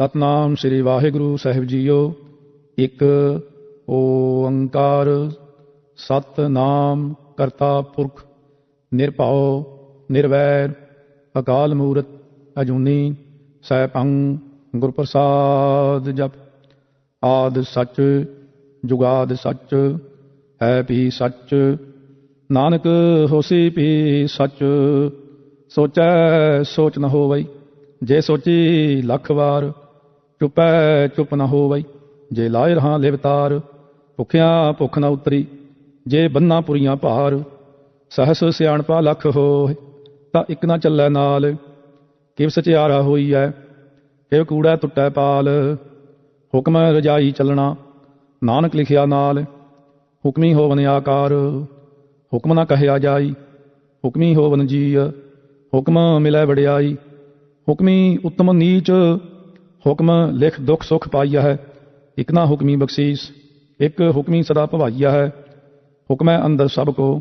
Satnam Sri Waheguru Sahib JIO. ਇੱਕ ਓੰਕਾਰ ਸਤਨਾਮ ਕਰਤਾ ਪੁਰਖ, ਨਿਰਭਉ, ਨਿਰਵੈਰ, ਅਕਾਲ ਮੂਰਤ, ਅਜੂਨੀ, ਸੈਭੰ ਗੁਰ ਪ੍ਰਸਾਦ ਜਪ। ਆਦ ਸੱਚ, ਜੁਗਾਦ ਸੱਚ, ਹੈ ਵੀ ਸੱਚ, ਨਾਨਕ ਹੋਸੀ ਵੀ ਸੱਚ। ਸੋਚੈ ਸੋਚ ਨ ਹੋਵਈ, ਜੇ ਸੋਚੀ ਲੱਖ ਵਾਰ ਚੁਪੈ ਚੁਪ ਹੋ ਹੋਵਈ ਜੇ ਲਾਇ ਰਹਾ ਲਿਵਤਾਰ ਭੁਖਿਆ ਭੁਖ ਨਾ ਉਤਰੀ, ਜੇ ਬੰਨਾ ਪੁਰੀਆਂ ਭਾਰ, ਸਹਸ ਸਿਆਣਪਾ ਲੱਖ ਹੋਏ, ਤਾਂ ਇੱਕ ਨਾ ਚੱਲੈ ਨਾਲ। ਕਿਵ ਸਚਿਆਰਾ ਹੋਈ ਐ, ਕਿਵ ਕੂੜਾ ਟੁੱਟੈ ਪਾਲ। ਹੁਕਮ ਰਜਾਈ ਚੱਲਣਾ, ਨਾਨਕ ਲਿਖਿਆ ਨਾਲ। ਹੁਕਮੀ ਹੋਵਨ ਆਕਾਰ, ਹੁਕਮ ਨਾ ਕਹਿਆ ਜਾਈ। ਹੁਕਮੀ ਹੋਵਨ ਜੀਅ, ਹੁਕਮ ਮਿਲੈ ਵਡਿਆਈ। ਹੁਕਮੀ ਉਤਮ ਨੀਚ ਹੁਕਮ ਲਿਖ ਦੁਖ ਸੁਖ ਪਾਈਆ ਹੈ। ਇਕ ਨਾ ਹੁਕਮੀ ਬਖਸ਼ੀਸ, ਇੱਕ ਹੁਕਮੀ ਸਦਾ ਭਵਾਈਆ ਹੈ। ਹੁਕਮੈ ਅੰਦਰ ਸਭ ਕੋ,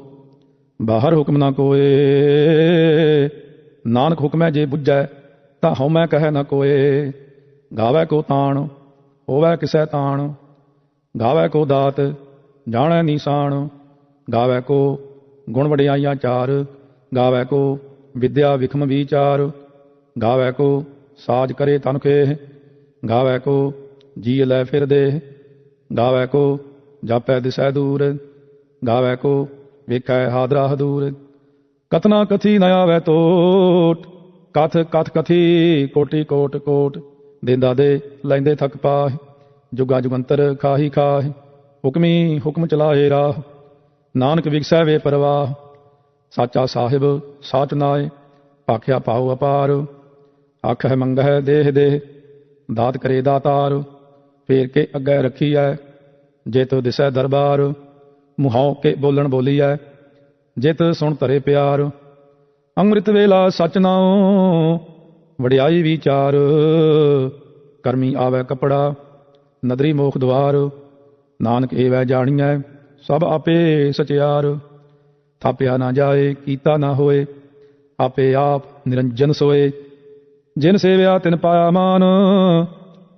ਬਾਹਰ ਹੁਕਮ ਨਾ ਕੋਏ। ਨਾਨਕ ਹੁਕਮੈ ਜੇ ਬੁੱਝੈ, ਤਾਂ ਹਉਮੈ ਕਹੈ ਨਾ ਕੋਏ। ਗਾਵੇ ਕੋ ਤਾਣ, ਹੋਵੇ ਕਿਸੈ ਤਾਣ। ਗਾਵੇ ਕੋ ਦਾਤ, ਜਾਣੈ ਨੀਸਾਨ ਗਾਵੇ ਕੋ ਗੁਣ ਵਡਿਆਈਆਂ ਚਾਰ। ਗਾਵੇ ਕੋ ਵਿਦਿਆ ਵਿਖਮ ਵਿਚਾਰ। ਗਾਵੇ ਕੋ ਸਾਜ ਕਰੇ ਤਨਖੇ ਗਾਵੈ ਕੋ ਜੀ ਲੈ ਫਿਰ ਫਿਰਦੇ ਗਾਵੈ ਕੋ ਜਾਪੈ ਦਿਸੈ ਦੂਰ, ਗਾਵੇ ਕੋ ਵੇਖੈ ਹਾਦਰਾ ਹਦੂਰ। ਕਤਨਾ ਕਥੀ ਨ ਆਵੈ ਟੋਟ ਕਥ ਕਥ ਕਥੀ ਕੋਟੀ ਕੋਟ ਕੋਟ, ਦੇਂਦਾ ਦੇ ਲੈਂਦੇ ਥਕ ਪਾਹ, ਜੁਗਾ ਜੁਗੰਤਰ ਖਾਹੀ ਖਾਹ, ਹੁਕਮੀ ਹੁਕਮ ਚਲਾਏ ਰਾਹ, ਨਾਨਕ ਵਿਗਸੈ ਵੇ ਪਰਵਾਹ, ਸਾਚਾ ਸਾਹਿਬ ਸਾਚ ਨਾਏ ਭਾਖਿਆ ਪਾਉ ਅਪਾਰ। ਅੱਖ ਹੈ ਮੰਗ ਹੈ ਦੇਹ ਦੇਹ, ਦਾਤ ਕਰੇ ਦਾਤਾਰ, ਫੇਰ ਕੇ ਅੱਗੇ ਰੱਖੀ ਐ ਜੇ ਤੋ ਦਿਸੈ ਦਰਬਾਰ, ਮੁਹਾਉ ਕੇ ਬੋਲਣ ਬੋਲੀ ਐ ਜਿਤ ਸੁਣ ਧਰੇ ਪਿਆਰ। ਅੰਮ੍ਰਿਤ ਵੇਲਾ ਸਚ ਨਾਉ, ਵਡਿਆਈ ਵਿਚਾਰ। ਕਰਮੀ ਆਵੇ ਕਪੜਾ, ਨਦਰੀ ਮੋਖ ਦਵਾਰ। ਨਾਨਕ ਏਵੈ ਜਾਣੀਐ, ਸਭ ਆਪੇ ਸਚਿਆਰ। ਥਾਪਿਆ ਨਾ ਜਾਏ, ਕੀਤਾ ਨਾ ਹੋਏ, ਆਪੇ ਆਪ ਨਿਰੰਜਨ ਸੋਏ। ਜਿਨ ਸੇਵਿਆ ਤਿਨ ਪਾਇਆ ਮਾਨ,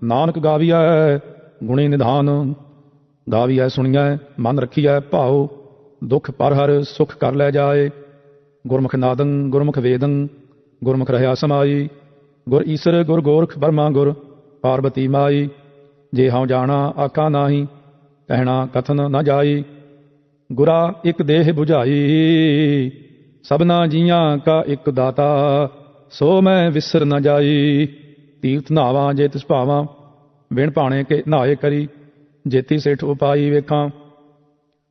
ਨਾਨਕ ਗਾਵੀਐ ਗੁਣੀ ਨਿਧਾਨ। ਗਾਵੀਐ ਸੁਣੀਐ, ਮਨ ਰੱਖੀਐ ਭਾਉ, ਦੁਖ ਪਰ ਹਰ ਸੁਖ ਕਰ ਲੈ ਜਾਏ। ਗੁਰਮੁਖ ਨਾਦੰ, ਗੁਰਮੁਖ ਵੇਦੰ, ਗੁਰਮੁਖ ਰਹਾ ਸਮਾਈ। ਗੁਰ ਈਸਰ, ਗੁਰ ਗੋਰਖ ਬਰਮਾ ਗੁਰ, ਪਾਰਬਤੀ ਮਾਈ। ਜੇ ਹਉ ਜਾਣਾ, ਆਖਾ ਨਾਹੀ, ਕਹਿਣਾ ਕਥਨ ਨਾ ਜਾਈ। ਗੁਰਾ ਇੱਕ ਦੇਹ 부ਝਾਈ ਸਭਨਾ ਜੀਆਂ ਕਾ ਇੱਕ ਦਾਤਾ। ਸੋ ਮੈਂ ਵਿਸਰ ਨਾ ਜਾਈ, ਤੀਰਥ ਨਾਵਾਂ ਜੇ ਤਿਸ ਭਾਵਾਂ ਵਿਣ ਭਾਣੇ ਕੇ ਨਹਾਏ ਕਰੀ, ਜੇਤੀ ਸੇਠ ਉਪਾਈ ਵੇਖਾਂ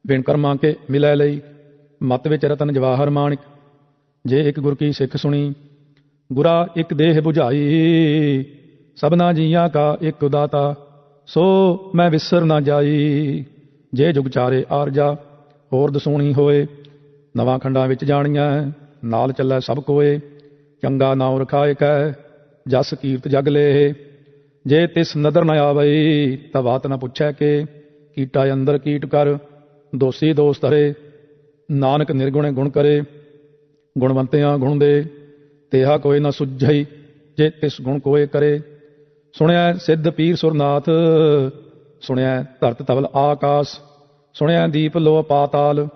ਵਿਣ ਕਰਮਾਂ ਕੇ ਮਿਲੈ ਲਈ, ਮਤ ਵਿੱਚ ਰਤਨ ਜਵਾਹਰ ਮਾਣਿਕ, ਜੇ ਇੱਕ ਗੁਰ ਕੀ ਸਿੱਖ ਸੁਣੀ, ਗੁਰਾ ਇੱਕ ਦੇਹ 부ਝਾਈ ਸਭਨਾ ਜੀਆਂ ਕਾ ਇੱਕ ਦਾਤਾ ਸੋ ਮੈਂ ਵਿਸਰ ਨਾ ਜਾਈ, ਜੇ ਜੁਗ ਚਾਰੇ ਆਰਜਾ ਹੋਰ ਦਸੂਣੀ ਹੋਏ, ਨਵਾਂ ਖੰਡਾਂ ਵਿੱਚ ਜਾਣੀਆਂ ਨਾਲ ਚੱਲੈ ਸਭ ਕੋਏ ਚੰਗਾ ਨਾਉ ਰਖਾਏ ਕੈ, ਜਸ ਕੀਰਤ ਜਗ ਲੇ। ਜੇ ਤਿਸ ਨਦਰ ਨ ਆਵਈ ਤਾਂ ਬਾਤ ਨ ਪੁੱਛੈ ਕਿ। ਕੀਟਾ ਅੰਦਰ ਕੀਟ ਕਰ, ਦੋਸੀ ਦੋਸ ਧਰੇ ਨਾਨਕ ਨਿਰਗੁਣੇ ਗੁਣ ਕਰੇ, ਗੁਣਵੰਤਿਆਂ ਗੁਣ ਦੇ। ਤੇਹਾ ਕੋਈ ਨ ਸੁਝਈ, ਜੇ ਤਿਸ ਗੁਣ ਕੋਏ ਕਰੇ। ਸੁਣਿਆ ਸਿੱਧ ਪੀਰ ਸੁਰਨਾਥ ਸੁਣਿਆ ਧਰਤ ਤਵਲ ਆਕਾਸ। ਸੁਣਿਆ ਦੀਪ ਲੋ ਪਾਤਾਲ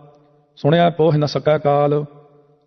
ਸੁਣਿਆ ਪੋਹ ਨ ਸਕੈ ਕਾਲ।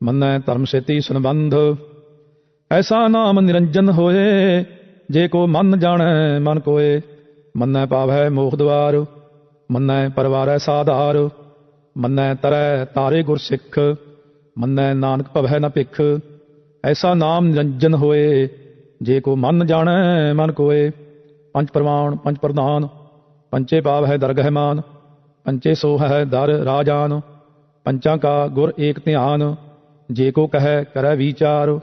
ਮੰਨੈ ਧਰਮ ਸੇਤੀ ਸੰਬੰਧ। ਐਸਾ ਨਾਮ ਨਿਰੰਜਨ ਹੋਏ, ਜੇ ਕੋ ਮਨ ਜਾਣੈ, ਮਨ ਕੋਏ। ਮੰਨੈ ਪਾਵੈ ਮੋਖ ਦਵਾਰ, ਮੰਨੈ ਪਰਵਾਰੈ ਸਾਧਾਰ। ਮੰਨੈ ਤਰੈ ਤਾਰੇ ਗੁਰ ਸਿੱਖ, ਮੰਨੈ ਨਾਨਕ ਭਵੈ ਨ ਭਿਖ। ਐਸਾ ਨਾਮ ਨਿਰੰਜਨ ਹੋਏ, ਜੇ ਕੋ ਮਨ ਜਾਣੈ, ਮਨ ਕੋਏ। ਪੰਜ ਪ੍ਰਮਾਣ ਪੰਜ ਪ੍ਰਧਾਨ, ਪੰਚੇ ਪਾਵ ਹੈ ਦਰਗਹਿ ਮਾਨ ਪੰਚੇ ਸੋਹ ਹੈ ਦਰ ਰਾਜਾਨ, ਪੰਚਾਂ ਕਾ ਗੁਰ ਏਕ ਧਿਆਨ। ਜੇ ਕੋ ਕਹੈ, ਕਰੈ ਵਿਚਾਰ।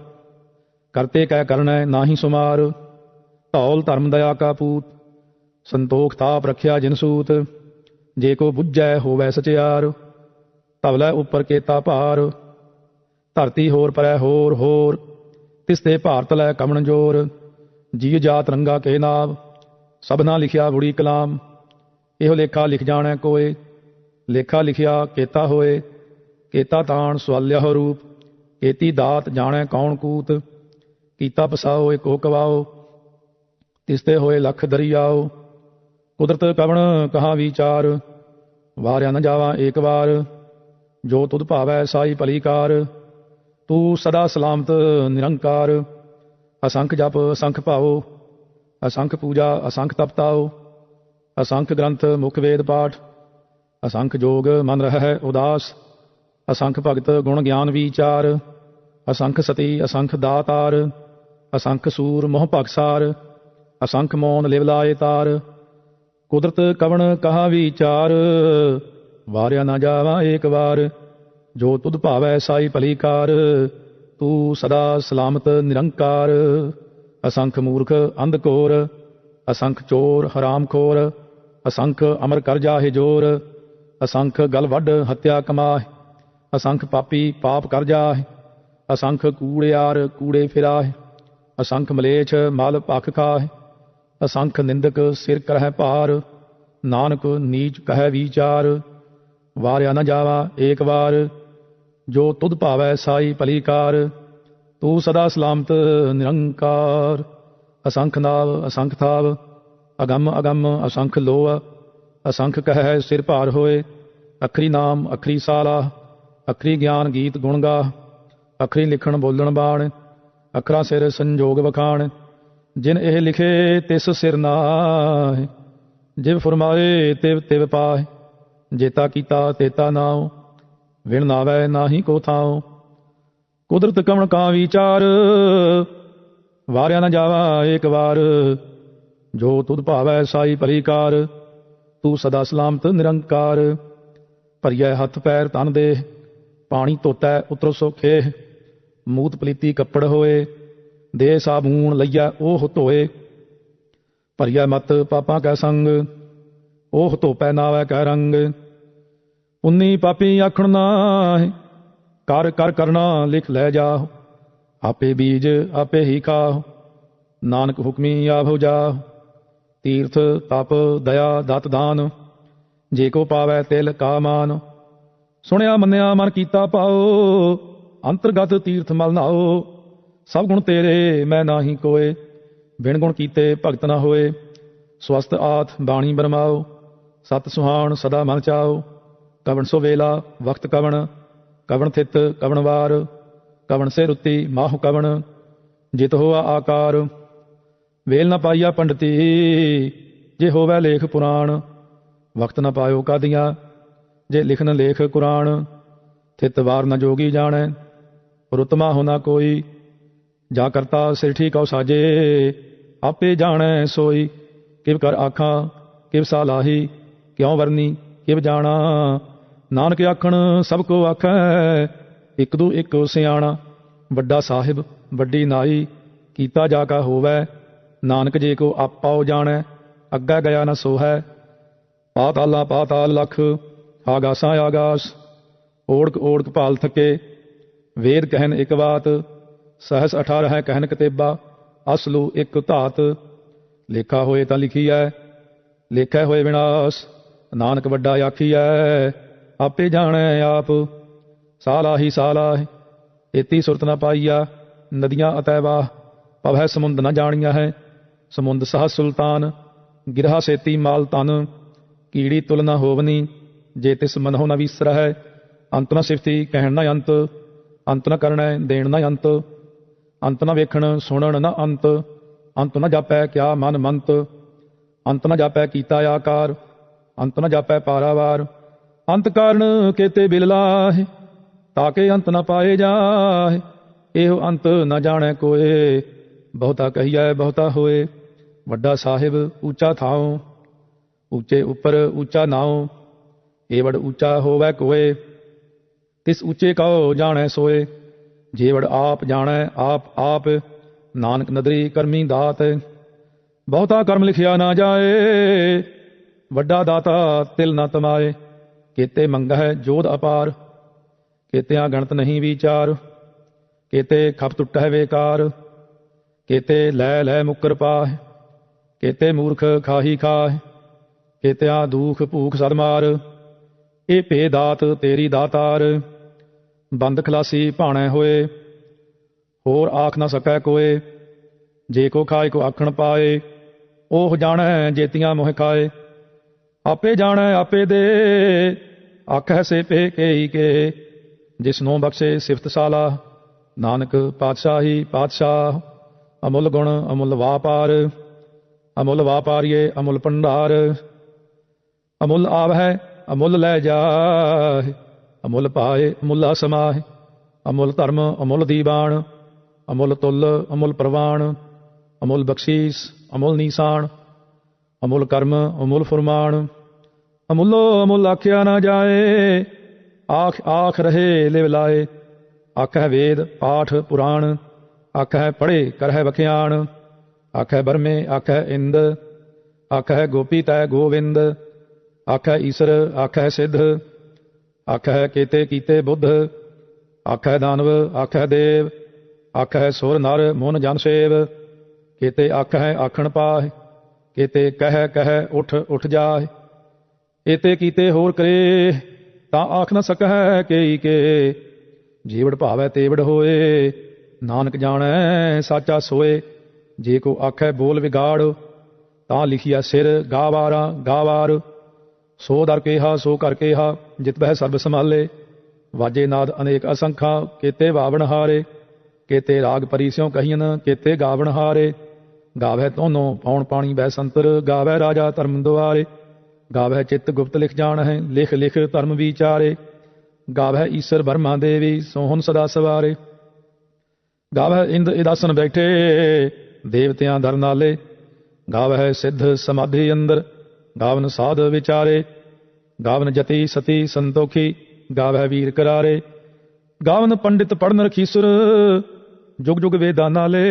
ਕਰਤੇ ਕਹਿ ਕਰਨੈ ਨਾਹੀ ਸੁਮਾਰ। ਧੌਲ ਧਰਮ ਦਇਆ ਕਾ ਪੂਤ। ਸੰਤੋਖ ਤਾਪ ਰਖਿਆ ਜਿਨ ਸੂਤ। ਜੇ ਕੋ ਬੁੱਝੈ ਹੋਵੈ ਸਚਿਆਰ। ਤਵਲੇ ਉੱਪਰ ਕੇਤਾ ਭਾਰ। ਧਰਤੀ ਹੋਰ ਪਰੈ ਹੋਰ ਹੋਰ। ਤਿਸ ਤੇ ਭਾਰਤ ਲੈ ਕਮਣ ਜੋਰ। ਜੀਵ ਜਾਤ ਰੰਗਾ ਕੇ ਨਾਮ ਸਭਨਾ ਲਿਖਿਆ ਬੁੜੀ ਕਲਾਮ। ਇਹੋ ਲੇਖਾ ਲਿਖ ਜਾਣੈ ਕੋਏ। ਲੇਖਾ ਲਿਖਿਆ ਕੇਤਾ ਹੋਏ। ਕੇਤਾ ਤਾਣ ਸਵਾਲਿਆ ਹੋ ਰੂਪ। ਕੇਤੀ ਦਾਤ ਜਾਣੈ ਕੌਣ ਕੂਤ, ਕੀਤਾ ਪਸਾਓ ਏਕੋ ਕਵਾਓ, ਤਿਸਤੇ ਹੋਏ ਲੱਖ ਦਰਿਆਓ। ਕੁਦਰਤ ਕਵਣ ਕਹਾ ਵਿਚਾਰ, ਵਾਰਿਆ ਨ ਜਾਵਾ ਏਕ ਵਾਰ, ਜੋ ਤੁਧ ਭਾਵੈ ਸਾਈ ਭਲੀਕਾਰ। ਤੂੰ ਸਦਾ ਸਲਾਮਤ ਨਿਰੰਕਾਰ, ਅਸੰਖ ਜਪ ਅਸੰਖ ਭਾਉ ਅਸੰਖ ਪੂਜਾ ਅਸੰਖ ਤਪਤਾਉ ਅਸੰਖ ਗ੍ਰੰਥ ਮੁਖ ਵੇਦ ਪਾਠ, ਅਸੰਖ ਜੋਗ ਮਨ ਰਹਿ ਉਦਾਸ। ਅਸੰਖ ਭਗਤ ਗੁਣ ਗਿਆਨ ਵਿਚਾਰ, ਅਸੰਖ ਸਤੀ, ਅਸੰਖ ਦਾਤਾਰ, ਅਸੰਖ ਸੂਰ ਮੋਹ ਭਗਸਾਰ ਅਸੰਖ ਮੋਨ ਲਿਵਲਾਏ ਤਾਰ। ਕੁਦਰਤ ਕਵਣ ਕਹਾ ਵਿਚਾਰ, ਵਾਰਿਆ ਨਾ ਜਾਵਾ ਏਕ ਵਾਰ। ਜੋ ਤੁਧ ਭਾਵੈ ਸਾਈ ਭਲੀ ਕਾਰ, ਤੂੰ ਸਦਾ ਸਲਾਮਤ ਨਿਰੰਕਾਰ। ਅਸੰਖ ਮੂਰਖ ਅੰਧ ਕੋਰ, ਅਸੰਖ ਚੋਰ ਹਰਾਮਖੋਰ ਅਸੰਖ ਅਮਰ ਕਰ ਜਾਹੇ ਜੋਰ। ਅਸੰਖ ਗਲ ਵੱਡ ਹੱਤਿਆ ਕਮਾਹਿ ਅਸੰਖ ਪਾਪੀ ਪਾਪ ਕਰ ਜਾਹੇ, ਅਸੰਖ ਕੂੜਿਆਰ ਕੂੜੇ ਫਿਰਾਹਿ, ਅਸੰਖ ਮਲੇਛ ਮਲ ਭਖ ਖਾਹਿ, ਅਸੰਖ ਨਿੰਦਕ ਸਿਰ ਕਰਹਿ ਭਾਰ, ਨਾਨਕ ਨੀਚ ਕਹਿ ਵਿਚਾਰ, ਵਾਰਿਆ ਨਾ ਜਾਵਾ ਏਕ ਵਾਰ, ਜੋ ਤੁਧ ਭਾਵੈ ਸਾਈ ਭਲੀ ਕਾਰ, ਤੂੰ ਸਦਾ ਸਲਾਮਤ ਨਿਰੰਕਾਰ, ਅਸੰਖ ਨਾਵ ਅਸੰਖ ਥਾਵ, ਅਗੰਮ ਅਗੰਮ ਅਸੰਖ ਲੋਹ ਅਸੰਖ ਕਹਿ ਸਿਰ ਭਾਰ ਹੋਏ, ਅਖਰੀ ਨਾਮ ਅਖਰੀ ਸਾਲਾ ਅਖਰੀ ਗਿਆਨ ਗੀਤ ਗੁਣ ਗਾ, ਅਖਰੀ ਲਿਖਣ ਬੋਲਣ ਬਾਣ, ਅਖਰਾ ਸਿਰ ਸੰਜੋਗ ਵਖਾਣ, ਜਿਨ ਇਹ ਲਿਖੇ ਤਿਸ ਸਿਰ ਨਾਹਿ, ਜਿਵ ਫਰਮਾਏ ਤਿਵ ਤਿਵ ਪਾਹਿ, ਜੇਤਾ ਕੀਤਾ ਤੇਤਾ ਨਾਉ, ਵਿਣ ਨਾਵੈ ਨਾਹੀ ਕੋ ਥਾਉ। ਕੁਦਰਤ ਕਵਣ ਕਾ ਵਿਚਾਰ, ਵਾਰਿਆ ਨਾ ਜਾਵਾ ਏਕ ਵਾਰ, ਜੋ ਤੁਧ ਭਾਵੈ ਸਾਈ ਭਲੀ ਤੂੰ ਸਦਾ ਸਲਾਮਤ ਨਿਰੰਕਾਰ, ਭਰੀਐ ਹੱਥ ਪੈਰ ਤਨ ਦੇ ਪਾਣੀ ਧੋਤੈ ਉਤਰੋ ਸੋਖੇ। ਮੂਤ ਪਲੀਤੀ ਕੱਪੜ ਹੋਏ, ਦੇ ਸਾਬੂਨ ਲਈਆ ਉਹ ਧੋਏ। ਭਰੀਐ ਮਤ ਪਾਪਾਂ ਕੈ ਸੰਗ, ਉਹ ਧੋਪੈ ਨਾਵੈ ਕੈ ਰੰਗ। ਉਨੀ ਪਾਪੀ ਆਖਣ ਨਾਹਿ, ਕਰ ਕਰ ਕਰਨਾ ਲਿਖ ਲੈ ਜਾਹੁ। ਆਪੇ ਬੀਜ ਆਪੇ ਹੀ ਖਾਹੁ, ਨਾਨਕ ਹੁਕਮੀ ਆਭੋ ਜਾ ਤੀਰਥ, ਤਪ, ਦਇਆ, ਦਤ, ਦਾਨ, ਜੇ ਕੋ ਪਾਵੈ ਤਿਲ ਕਾ ਮਾਨ। ਸੁਣਿਆ, ਮੰਨਿਆ, ਮਨ ਕੀਤਾ ਪਾਓ ਅੰਤਰਗਤ ਤੀਰਥ ਮਲ ਨਾਓ ਸਭ ਗੁਣ ਤੇਰੇ, ਮੈਂ ਨਾਹੀ ਕੋਏ। ਬਿਨ ਗੁਣ ਕੀਤੇ ਭਗਤ ਨਾ ਹੋਏ। ਸਵਸਤ ਆਥ ਬਾਣੀ ਬਰਮਾਓ ਸਤ ਸੁਹਾਣ ਸਦਾ ਮਨ ਚਾਓ ਕਵਣ ਸੋ ਵੇਲਾ ਵਕਤ ਕਵਣ। ਕਵਣ ਥਿਤ, ਕਵਣ ਵਾਰ। ਕਵਣ ਸੇ ਰੁੱਤੀ ਮਾਹ ਕਵਣ। ਜਿਤ ਹੋਆ ਆਕਾਰ। ਵੇਲ ਨਾ ਪਾਈਆ ਪੰਡਤੀ। ਜੇ ਹੋਵੇ ਲੇਖ ਪੁਰਾਣ। ਵਕਤ ਨਾ ਪਾਇਓ ਕਾਦੀਆਂ। ਜੇ ਲਿਖਨ ਲੇਖ ਕੁਰਾਨ ਥਿਤ ਵਾਰ ਨ ਜੋਗੀ ਜਾਣੈ। ਰੁਤਮਾ ਹੋਣਾ ਕੋਈ, ਜਾ ਕਰਤਾ ਸਿਰ ਠੀਕ ਕਉ ਸਾਜੇ। ਆਪੇ ਜਾਣੈ ਸੋਈ, ਕਿਵ ਕਰ ਆਖਾਂ, ਕਿਵ ਸਾਲਾਹੀ ਕਿਉ ਵਰਨੀ, ਕਿਵ ਜਾਣਾ। ਨਾਨਕ ਆਖਣ, ਸਭ ਕੋ ਆਖੈ, ਇਕ ਦੂ ਇਕ ਸਿਆਣਾ। ਵੱਡਾ ਸਾਹਿਬ, ਵੱਡੀ ਨਾਈ, ਕੀਤਾ ਜਾ ਕਾ ਹੋਵੇ। ਨਾਨਕ ਜੇ ਕੋ ਆਪਾਉ ਜਾਣੈ, ਅੱਗਾ ਗਿਆ ਨ ਸੋਹੈ। ਪਾਤਾਲਾ ਪਾਤਾਲ ਲਖ ਆਗਾਸਾਂ ਆਗਾਸ, ਓੜਕ ਓੜਕ ਭਾਲ ਥਕੇ, ਵੇਦ ਕਹਿਨ ਇਕ ਬਾਤ, ਸਹਸ 18 ਹੈ ਕਹਿਨ ਕਤੇਬਾ, ਅਸਲੂ ਇਕ ਧਾਤ, ਲੇਖਾ ਹੋਏ ਤਾਂ ਲਿਖੀ ਐ, ਲੇਖੈ ਹੋਏ ਵਿਨਾਸ਼, ਨਾਨਕ ਵੱਡਾ ਆਖੀ ਐ, ਆਪੇ ਜਾਣੈ ਆਪ, ਸਾਲਾਹੀ ਸਾਲਾਹ ਏਤੀ ਸੁਰਤ ਨ ਪਾਈਆ, ਨਦੀਆਂ ਅਤੈ ਵਾਹ ਪਵੈ ਸਮੁੰਦ ਨਾ ਜਾਣੀਆਂ ਹੈ, ਸਮੁੰਦ ਸਾਹ ਸੁਲਤਾਨ, ਗਿਰਹਾ ਸੇਤੀ ਮਾਲ ਤਨ ਕੀੜੀ ਤੁਲ ਨ ਹੋਵਨੀ ਜੇ ਤਿਸ ਮਨਹੁ ਨ ਹੈ ਅੰਤ ਨਾ ਸਿਫਤੀ ਕਹਿਣ ਨਾ ਅੰਤ ਅੰਤ ਨਾ ਕਰਣੈ ਦੇਣ ਨਾ ਅੰਤ ਅੰਤ ਨਾ ਵੇਖਣ ਸੁਣਨ ਨਾ ਅੰਤ ਅੰਤ ਨਾ ਜਾਪੈ ਕਿਆ ਮਨ ਮੰਤ, ਅੰਤ ਨਾ ਜਾਪੈ ਕੀਤਾ ਆਕਾਰ, ਅੰਤ ਨਾ ਜਾਪੈ ਪਾਰਾਵਾਰ, ਅੰਤ ਕਾਰਨ ਕੇਤੇ ਬਿਲ ਤਾਕੇ ਅੰਤ ਨਾ ਪਾਏ ਜਾਹੇ, ਇਹੋ ਅੰਤ ਨਾ ਜਾਣੈ ਕੋਏ, ਬਹੁਤਾ ਕਹੀਐ ਬਹੁਤਾ ਹੋਏ, ਵੱਡਾ ਸਾਹਿਬ ਉੱਚਾ ਥਾਉ, ਉੱਚੇ ਉੱਪਰ ਉੱਚਾ ਨਾਉ ਏਵੜ ਵਡ ਉੱਚਾ ਹੋਵੈ ਕੋਏ, ਤਿਸ ਉੱਚੇ ਕਉ ਜਾਣੈ ਸੋਏ। ਜੇਵੜ ਆਪ ਜਾਣੈ, ਆਪ ਆਪ, ਨਾਨਕ ਨਦਰੀ ਕਰਮੀ ਦਾਤ। ਬਹੁਤਾ ਕਰਮ ਲਿਖਿਆ ਨਾ ਜਾਏ, ਵੱਡਾ ਦਾਤਾ ਤਿਲ ਨਾ ਤਮਾਏ। ਕੀਤੇ ਮੰਗਹਿ ਜੋਧ ਅਪਾਰ, ਕੀਤਿਆਂ ਗਣਤ ਨਹੀਂ ਵਿਚਾਰ। ਕੀਤੇ ਖਪ ਟੁੱਟੈ ਵੇਕਾਰ, ਕੀਤੇ ਲੈ ਲੈ ਮੁਕਰ ਪਾਹ। ਕੀਤੇ ਮੂਰਖ ਖਾਹੀ ਖਾਹ, ਕੀਤਿਆਂ ਦੁਖ ਭੂਖ ਸਦਮਾਰ ਇਹ ਭੇ ਦਾਤ ਤੇਰੀ ਦਾਤਾਰ। ਬੰਦ ਖਲਾਸੀ ਭਾਣੈ ਹੋਏ, ਹੋਰ ਆਖ ਨਾ ਸਕੈ ਕੋਏ। ਜੇ ਕੋ ਖਾਏ ਕੋ ਆਖਣ ਪਾਏ, ਉਹ ਜਾਣੈ ਜੇਤੀਆਂ ਮੋਹ ਖਾਏ। ਆਪੇ ਜਾਣੈ, ਆਪੇ ਦੇ ਆਖੈ ਸੇ ਪੇ ਕੇਈ ਕੇ। ਜਿਸਨੂੰ ਬਖਸ਼ੇ ਸਿਫਤ ਸਾਲਾ, ਨਾਨਕ ਪਾਤਸ਼ਾਹੀ ਪਾਤਸ਼ਾਹ, ਅਮੁੱਲ ਗੁਣ ਅਮੁੱਲ ਵਾਪਾਰ। ਅਮੁੱਲ ਵਾਪਾਰੀਏ ਅਮੁੱਲ ਭੰਡਾਰ। ਅਮੁੱਲ ਆਵ ਹੈ ਅਮੁੱਲ ਲੈ ਜਾਹਿ, ਅਮੁੱਲ ਪਾਏ, ਅਮੁੱਲਾ ਸਮਾਹਿ ਅਮੁੱਲ ਧਰਮ, ਅਮੁੱਲ ਦੀਵਾਨ ਅਮੁੱਲ ਤੁਲ, ਅਮੁੱਲ ਪ੍ਰਵਾਨ, ਅਮੁੱਲ ਬਖਸ਼ੀਸ, ਅਮੁੱਲ ਨੀਸਾਨ, ਅਮੁੱਲ ਕਰਮ, ਅਮੁੱਲ ਫਰਮਾਨ। ਅਮੁੱਲੋ, ਅਮੁੱਲ ਆਖਿਆ ਨਾ ਜਾਏ, ਆਖ ਆਖ ਰਹੇ ਲਿਵ ਲਾਏ। ਆਖੈ ਵੇਦ, ਪਾਠ, ਪੁਰਾਣ ਆਖੈ ਪੜੇ ਕਰਹਿ ਵਖਿਆਣ। ਆਖੈ ਬਰਮੇ ਆਖੈ ਇੰਦ ਆਖੈ ਗੋਪੀ ਤੈ ਗੋਵਿੰਦ। ਆਖੈ ਈਸ਼ਰ, ਆਖੈ ਸਿੱਧ, ਆਖੈ ਕੀਤੇ ਕੀਤੇ ਬੁੱਧ, ਆਖੈ ਦਾਨਵ, ਆਖੈ ਦੇਵ, ਆਖੈ ਸੁਰ ਨਰ, ਮਨ ਜਨ ਸੇਵ, ਕੀਤੇ ਆਖੈ ਆਖਣ ਪਾਹਿ, ਕੀਤੇ ਕਹਿ ਕਹਿ ਉਠ ਉਠ ਜਾਹਿ। ਏਤੇ ਕੀਤੇ ਹੋਰ ਕਰੇ, ਤਾਂ ਆਖ ਨਾ ਸਕੈ ਕੇਈ ਕੇ। ਜੀਵੜ ਭਾਵੈ ਤੇਵੜ ਹੋਏ, ਨਾਨਕ ਜਾਣੈ ਸਾਚਾ ਸੋਏ। ਜੇ ਕੋ ਆਖੈ ਬੋਲ ਵਿਗਾੜ, ਤਾਂ ਲਿਖਿਆ ਸਿਰ ਗਾਵਾਰਾ ਗਾਵਾਰ। ਸੋ ਦਰ ਕੇਹਾ ਸੋ ਕਰ ਕੇਹਾ ਜਿਤ ਬਹਿ ਸਰਬ ਸੰਭਾਲੇ। ਵਾਜੇ ਨਾਦ ਅਨੇਕ ਅਸੰਖਾ, ਕੀਤੇ ਵਾਵਣ ਹਾਰੇ। ਕੀਤੇ ਰਾਗ ਪਰੀਸਿਓ ਕਹੀਨ ਕੀਤੇ ਗਾਵਣ ਹਾਰੇ। ਗਾਵੇ ਤੋਨੋ ਪੌਣ ਪਾਣੀ ਬੈ ਸੰਤਰ ਗਾਵੇ ਰਾਜਾ ਧਰਮ ਦੁਆਰੇ। ਗਾਵੇ ਚਿੱਤ ਗੁਪਤ ਲਿਖ ਜਾਣ ਹੈ ਲਿਖ ਲਿਖ ਧਰਮ ਵਿਚਾਰੇ। ਗਾਵੇ ਈਸ਼ਰ ਬਰਮਾ ਦੇਵੀ, ਸੋਹਣ ਸਦਾ ਸਵਾਰੇ। ਗਾਵੇ ਇੰਦ ਇਦਾਸਨ ਬੈਠੇ, ਦੇਵਤਿਆਂ ਦਰ ਨਾਲੇ। ਗਾਵੇ ਸਿੱਧ ਸਮਾਧੀ ਅੰਦਰ, ਗਾਵਨ ਸਾਧ ਵਿਚਾਰੇ। ਗਾਵਨ ਜਤੀ ਸਤੀ ਸੰਤੋਖੀ ਗਾਵੇ ਵੀਰ ਕਰਾਰੇ। ਗਾਵਨ ਪੰਡਿਤ ਪੜਨ ਰਖੀਸੁਰ, ਜੁਗ ਜੁਗ ਵੇਦਾਂ ਨਾਲੇ।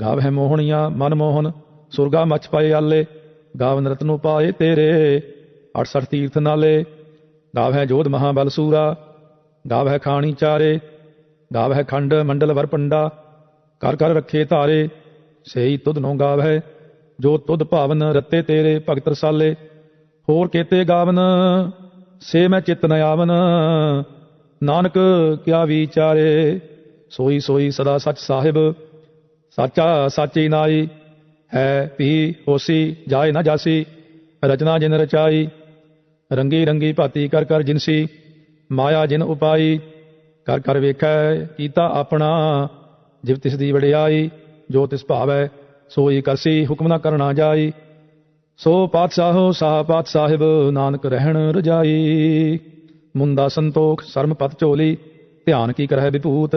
ਗਾਵੇ ਮੋਹਣੀਆਂ ਮਨ ਮੋਹਨ, ਸੁਰਗਾ ਮਚ ਪਾਏ ਆਲੇ। ਗਾਵਨ ਰਤਨੋ ਪਾਏ ਤੇਰੇ 68 ਤੀਰਥ ਨਾਲੇ। ਗਾਵੇ ਜੋਧ ਮਹਾਬਲ ਸੂਰਾ ਗਾਵੇ ਖਾਣੀ ਚਾਰੇ। ਗਾਵੇ ਖੰਡ ਮੰਡਲ ਵਰਪੰਡਾ ਕਰ ਕਰ ਰੱਖੇ ਧਾਰੇ। ਸੇਈ ਤੁਧ ਨੂੰ ਗਾਵੇ ਜੋ ਤੁਧ ਭਾਵਨ ਰਤੇ ਤੇਰੇ ਭਗਤ ਰਸਾਲੇ। ਹੋਰ ਕੇਤੇ ਗਾਵਨ, ਸੇ ਮੈਂ ਚਿਤ ਨ ਆਵਨ। ਨਾਨਕ, ਕਿਆ ਵਿਚਾਰੇ, ਸੋਈ ਸੋਈ ਸਦਾ ਸੱਚ ਸਾਹਿਬ। ਸਾਚਾ ਸਾਚੀ ਨਾਈ, ਹੈ ਪੀ ਹੋਸੀ, ਜਾਏ ਨਾ ਜਾਸੀ। ਰਚਨਾ ਜਿਨ ਰਚਾਈ, ਰੰਗੀ ਰੰਗੀ ਭਾਤੀ ਕਰ ਕਰ ਜਿਨਸੀ। ਮਾਇਆ ਜਿਨ ਉਪਾਈ, ਕਰ ਕਰ ਵੇਖੈ, ਕੀਤਾ ਆਪਣਾ। ਜਿਵ ਤਿਸ ਦੀ ਵਡਿਆਈ, ਜੋ ਤਿਸ ਭਾਵੈ, ਸੋਈ ਕਰਸੀ, ਹੁਕਮ ਨਾ ਕਰਨਾ ਜਾਈ। ਸੋ ਪਾਤਸ਼ਾਹੋ ਸਾਹ ਪਾਤ ਸਾਹਿਬ, ਨਾਨਕ ਰਹਿਣ ਰਜਾਈ। ਮੁੰਦਾ ਸੰਤੋਖ ਸਰਮ ਪਤ ਝੋਲੀ, ਧਿਆਨ ਕੀ ਕਰਹਿ ਵਿਭੂਤ।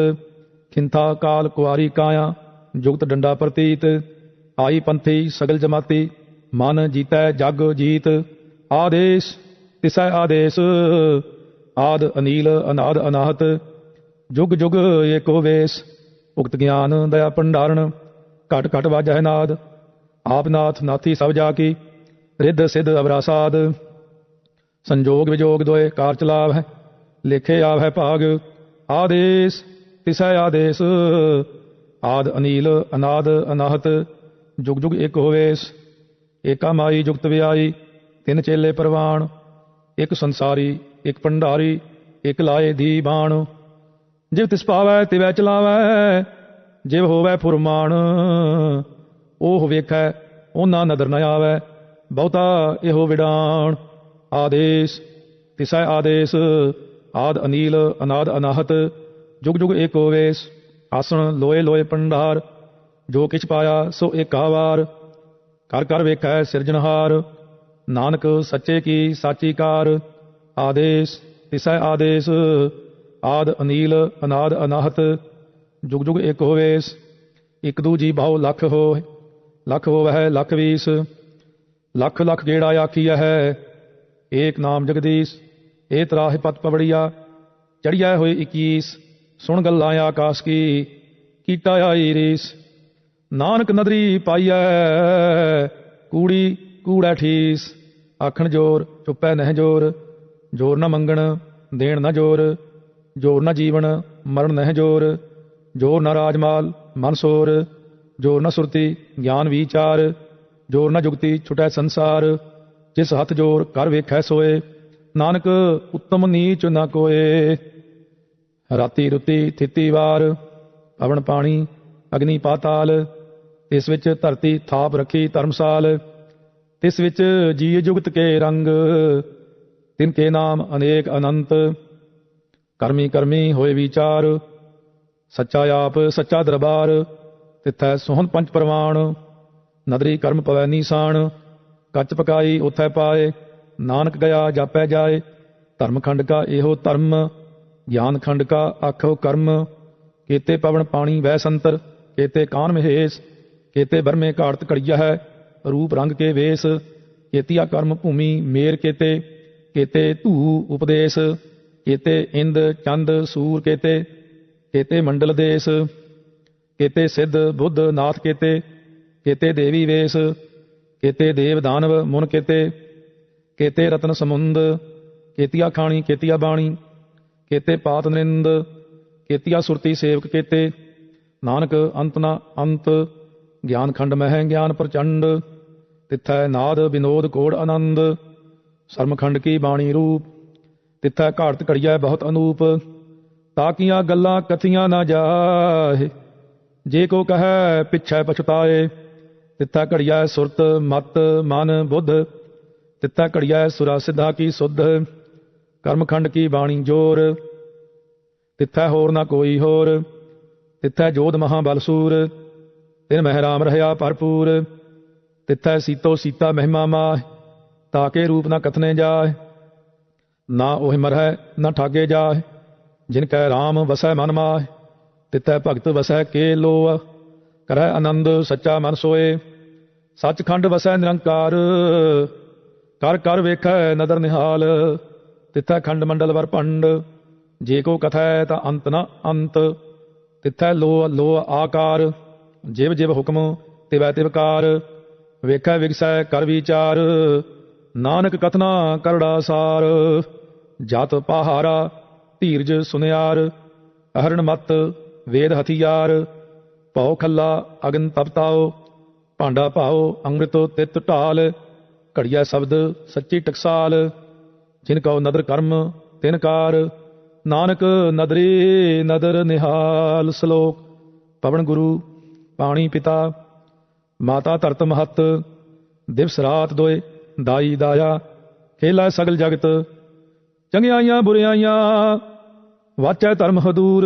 ਖਿੰਥਾ ਕਾਲ ਕੁਆਰੀ ਕਾਇਆ, ਜੁਗਤ ਡੰਡਾ ਪ੍ਰਤੀਤ। ਆਈ ਪੰਥੀ ਸਗਲ ਜਮਾਤੀ, ਮਨ ਜੀਤੈ ਜਗ ਜੀਤ। ਆਦੇਸ਼, ਤਿਸੈ ਆਦੇਸ਼। ਆਦ ਅਨੀਲ, ਅਨਾਦ ਅਨਾਹਤ। ਜੁਗ ਜੁਗ ਏਕੋ ਵੇਸ। ਉਕਤ ਗਿਆਨ ਦਇਆ ਭੰਡਾਰਨ। ਘਟ ਘਟ ਵਾਜੈ ਨਾਦ। ਆਪ ਨਾਥ ਨਾਥੀ ਸਭ ਜਾ ਕੀ ਰਿੱਧ, ਸਿੱਧ ਅਵਰਾਸਾਦ ਸੰਜੋਗ ਵਿਜੋਗ ਦੋਏ ਕਾਰ ਚਲਾਵ ਹੈ ਲਿਖੇ ਆਵ ਹੈ ਭਾਗ। ਆਦੇਸ਼ ਤਿਸੈ ਆਦੇਸ਼। ਆਦ ਅਨੀਲ, ਅਨਾਦ, ਅਨਾਹਤ, ਜੁਗ ਜੁਗ ਇੱਕ ਹੋਵੇਸ। ਏਕਾ ਮਾਈ ਜੁਗਤ ਵਿਆਈ, ਤਿੰਨ ਚੇਲੇ ਪ੍ਰਵਾਨ ਇੱਕ ਸੰਸਾਰੀ, ਇੱਕ ਭੰਡਾਰੀ, ਇੱਕ ਲਾਏ ਦੀ ਬਾਣ ਜਿਵ ਤਿਸ ਪਾਵੈ ਤਿਵੈ ਚਲਾਵੈ ਜਿਵ ਹੋਵੈ ਫੁਰਮਾਨ ਉਹ ਵੇਖੈ ਉਹਨਾਂ ਨਦਰ ਨ ਆਵੈ ਬਹੁਤਾ ਇਹੋ ਵਿਡਾਣ ਆਦੇਸ਼, ਤਿਸੈ ਆਦੇਸ਼, ਆਦ ਅਨੀਲ, ਅਨਾਦ ਅਨਾਹਤ, ਜੁਗ ਜੁਗ ਏਕੋ ਵੇਸ ਆਸਣ ਲੋਏ ਲੋਏ ਪੰਡਾਰ, ਜੋ ਕਿਛ ਪਾਇਆ ਸੋ ਏਕਾ ਵਾਰ ਕਰ ਕਰ ਵੇਖੈ ਸਿਰਜਣਹਾਰ, ਨਾਨਕ ਸੱਚੇ ਕੀ ਸਾਚੀ ਕਾਰ। ਆਦੇਸ਼, ਤਿਸੈ ਆਦੇਸ਼, ਆਦ ਅਨੀਲ, ਅਨਾਦ ਅਨਾਹਤ, ਜੁਗ ਜੁਗ ਏਕ ਹੋਵੇਸ, ਇਕ ਦੂਜੀ ਬਹੁ ਲੱਖ ਹੋ ਲੱਖ ਹੋਵੈ ਲੱਖ ਵੀਸ। ਲੱਖ ਲੱਖ ਜਿਹੜਾ ਆਖੀਆ ਹੈ ਏਕ ਨਾਮ ਜਗਦੀਸ਼, ਇਹ ਤਰਾਹ ਪਤ ਪਵੜੀਆ ਚੜਿਆ ਹੋਏ 21 ਸੁਣ ਗੱਲਾਂ ਆਕਾਸ਼ ਕੀ ਕੀਟਾ ਆਈ ਰੀਸ। ਨਾਨਕ ਨਦਰੀ ਪਾਈਐ, ਕੂੜੀ, ਕੂੜਾ ਠੀਸ। ਆਖਣ ਜੋਰ, ਚੁੱਪੈ ਨਹਿ ਜੋਰ ਜੋਰ ਨਾ ਮੰਗਣ, ਦੇਣ ਨਾ ਜੋਰ ਜੋਰ ਨਾ ਜੀਵਨ, ਮਰਨ ਨਹਿ ਜੋਰ ਜੋਰ ਨਾ ਰਾਜਮਾਲ ਮਨਸੋਰ ਜੋਰ ਨਾ ਸੁਰਤੀ, ਗਿਆਨ ਵਿਚਾਰ ਜੋਰ ਨਾ ਜੁਗਤੀ ਛੁਟੈ ਸੰਸਾਰ, ਜਿਸ ਹੱਥ ਜੋਰ ਕਰ ਵੇਖੈ ਸੋਏ, ਨਾਨਕ ਉੱਤਮ ਨੀਚ ਨਾ ਕੋਏ। ਰਾਤੀ ਰੁਤੀ ਥਿਤੀ ਵਾਰ, ਪਵਨ ਪਾਣੀ, ਅਗਨੀ ਪਾਤਾਲ ਇਸ ਵਿੱਚ ਧਰਤੀ ਥਾਪ ਰੱਖੀ ਧਰਮਸਾਲ, ਤਿਸ ਵਿੱਚ ਜੀ ਜੁਗਤ ਕੇ ਰੰਗ, ਤਿਨ ਕੇ ਨਾਮ ਅਨੇਕ ਅਨੰਤ। ਕਰਮੀ ਕਰਮੀ ਹੋਏ ਵਿਚਾਰ, ਸੱਚਾ ਆਪ ਸੱਚਾ ਦਰਬਾਰ, ਤਿਥੈ ਸੋਹਣ ਪੰਜ ਪ੍ਰਵਾਨ ਨਦਰੀ ਕਰਮ ਪਵੈ ਨੀਸਾਨ ਕੱਚ ਪਕਾਈ ਉਥੈ ਪਾਏ, ਨਾਨਕ ਗਿਆ ਜਾਪੈ ਜਾਏ ਧਰਮ ਖੰਡ ਕਾ ਇਹੋ ਧਰਮ ਗਿਆਨ ਖੰਡ ਕਾ ਆਖੋ ਕਰਮ, ਕੀਤੇ ਪਵਨ ਪਾਣੀ ਵੈ ਸੰਤਰ, ਕੀਤੇ ਕਾਨ ਮਹੇਸ਼, ਕੀਤੇ ਬਰਮੇ ਘਾੜਤ ਕੜੀਆ ਹੈ, ਰੂਪ ਰੰਗ ਕੇ ਵੇਸ, ਕੀਤੀਆ ਕਰਮ ਭੂਮੀ ਮੇਰ ਕੀਤੇ ਕੀਤੇ ਧੂ ਉਪਦੇਸ਼, ਕੀਤੇ ਇੰਦ ਚੰਦ ਸੂਰ ਕੀਤੇ ਕੀਤੇ ਮੰਡਲ ਦੇਸ, ਕੀਤੇ ਸਿੱਧ ਬੁੱਧ ਨਾਥ ਕੀਤੇ ਕੇਤੇ ਦੇਵੀ ਵੇਸ, ਕੀਤੇ ਦੇਵ ਦਾਨਵ ਮੁਨ ਕੇਤੇ, ਕੀਤੇ ਰਤਨ ਸਮੁੰਦ, ਕੇਤੀਆ ਖਾਣੀ, ਕੇਤੀਆ ਬਾਣੀ, ਕੀਤੇ ਪਾਤ ਨਿੰਦ, ਕੇਤੀਆ ਸੁਰਤੀ ਸੇਵਕ ਕੇਤੇ, ਨਾਨਕ ਅੰਤ ਨਾ ਅੰਤ, ਗਿਆਨ ਖੰਡ ਮਹਿ ਗਿਆਨ ਪ੍ਰਚੰਡ, ਤਿੱਥੈ ਨਾਦ ਵਿਨੋਦ ਕੋੜ ਆਨੰਦ ਸਰਮਖੰਡ ਕੀ ਬਾਣੀ ਰੂਪ, ਤਿੱਥੈ ਘਾਟ ਘੜੀਐ ਬਹੁਤ ਅਨੂਪ ਤਾਕੀਆਂ ਗੱਲਾਂ ਕਥੀਆਂ ਨਾ ਜਾਏ ਜੇ ਕੋ ਕਹੈ ਪਿਛੈ ਪਛਤਾਏ ਤਿੱਥਾ ਘੜੀਐ ਸੁਰਤ, ਮਤ, ਮਨ, ਬੁੱਧ। ਤਿੱਥਾ ਘੜੀਐ ਸੁਰਾ ਸਿਧਾ ਕੀ ਸੁਧ, ਕਰਮਖੰਡ ਕੀ ਬਾਣੀ ਜੋਰ। ਤਿੱਥੈ ਹੋਰ ਨਾ ਕੋਈ ਹੋਰ, ਤਿੱਥੈ ਜੋਧ ਮਹਾ ਬਲਸੂਰ ਤਿਨ ਮਹਿਰਾਮ ਰਹਾ ਭਰਪੂਰ। ਤਿੱਥੈ ਸੀਤੋ ਸੀਤਾ ਮਹਿਮਾ ਮਾਹ ਤਾਕੇ ਰੂਪ ਨਾ ਕਥਨੇ ਜਾਏ ਨਾ ਉਹ ਮਰਹਿ, ਨਾ ਠਾਗੇ ਜਾਏ ਜਿਨ ਕੈ ਰਾਮ ਵਸੈ ਮਨ ਮਾਹ ਤਿਤੈ ਭਗਤ ਵਸੈ ਕੇ ਲੋ ਕਰੈ ਆਨੰਦ ਸੱਚਾ ਮਨ ਸੋਏ, ਸੱਚਖੰਡ ਵਸੈ ਨਿਰੰਕਾਰ, ਕਰ ਕਰ ਵੇਖੈ ਨਦਰ ਨਿਹਾਲ, ਤਿਥੈ ਖੰਡ ਮੰਡਲ ਵਰ ਭੰਡ, ਜੇ ਕੋ ਕਥੈ ਤਾਂ ਅੰਤ ਨ ਅੰਤ, ਤਿਥੈ ਲੋ ਲੋ ਆਕਾਰ, ਜਿਵ ਜਿਵ ਹੁਕਮ ਤਿਵੈ ਤਿਵਕਾਰ ਵੇਖੈ ਵਿਗਸੈ ਕਰ ਵਿਚਾਰ, ਨਾਨਕ ਕਥਨਾ ਕਰੜਾ ਸਾਰ, ਜਤ ਪਹਾਰਾ ਧੀਰਜ ਸੁਨਿਆਰ, ਅਹਰਣ ਮਤ ਵੇਦ ਹਥਿਆਰ ਭਉ ਖੱਲਾ, ਅਗਨ ਤਪਤਾਓ ਭਾਂਡਾ ਭਾਓ, ਅੰਮ੍ਰਿਤੋ ਤਿਤ ਢਾਲ, ਘੜੀਆ ਸ਼ਬਦ ਸੱਚੀ ਟਕਸਾਲ, ਜਿਨ ਕਉ ਨਦਰ ਕਰਮ, ਤਿਨ ਕਾਰ, ਨਾਨਕ ਨਦਰੀ ਨਦਰ ਨਿਹਾਲ ਸ਼ਲੋਕ, ਪਵਨ ਗੁਰੂ, ਪਾਣੀ ਪਿਤਾ, ਮਾਤਾ ਧਰਤ ਮਹਤ, ਦਿਵਸ ਰਾਤ ਦੋਏ, ਦਾਈ ਦਾਇਆ, ਖੇਲਾ ਸਗਲ ਜਗਤ, ਚੰਗਿਆਈਆਂ ਬੁਰਿਆਈਆਂ, ਵਾਚੈ ਧਰਮ ਹਦੂਰ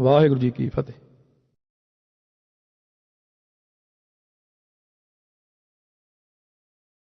ਵਾਹਿਗੁਰੂ ਜੀ ਕੀ ਫਤਿਹ।